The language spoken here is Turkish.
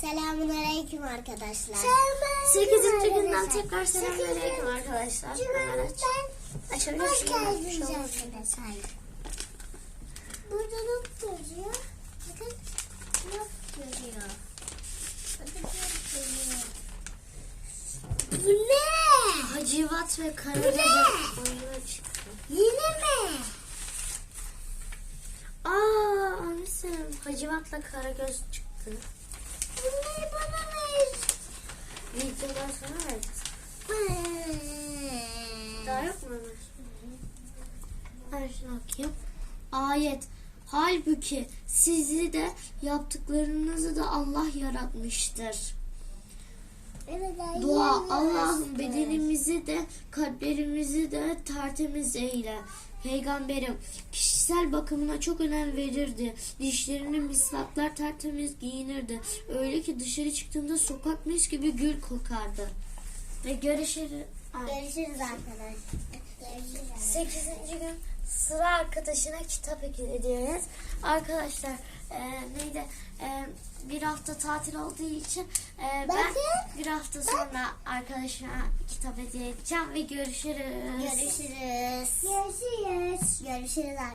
Selamun aleyküm arkadaşlar. 8. günden tekrar selamünaleyküm arkadaşlar. Hemen aç. Açabilir Hoş geldiniz arkadaşlar. Burada not yazıyor. Bakın not yazıyor. Bakın not yazıyor. Bu ne? Hacivat ve ne? oyunu çıktı. Yine mi? Aa annesem Hacivat'la Karagöz çıktı. Bunları bana ver. Videodan sonra vereceğiz. Daha yok mu Ömer? Ben şuna bakayım. Ayet. Halbuki sizi de yaptıklarınızı da Allah yaratmıştır. Dua yazdı. bedenimizi de kalplerimizi de tertemiz eyle. Peygamberim kişisel bakımına çok önem verirdi. Dişlerini misvaklar tertemiz giyinirdi. Öyle ki dışarı çıktığında sokak mis gibi gül kokardı. Ve görüşürüz. Görüşürüz arkadaşlar. 8. gün sıra arkadaşına kitap ediyoruz. Arkadaşlar e, neydi? E, bir hafta tatil olduğu için e, ben Bakın. Bir hafta sonra arkadaşıma kitap hediye edeceğim ve görüşürüz. Görüşürüz. Görüşürüz. Görüşürüz.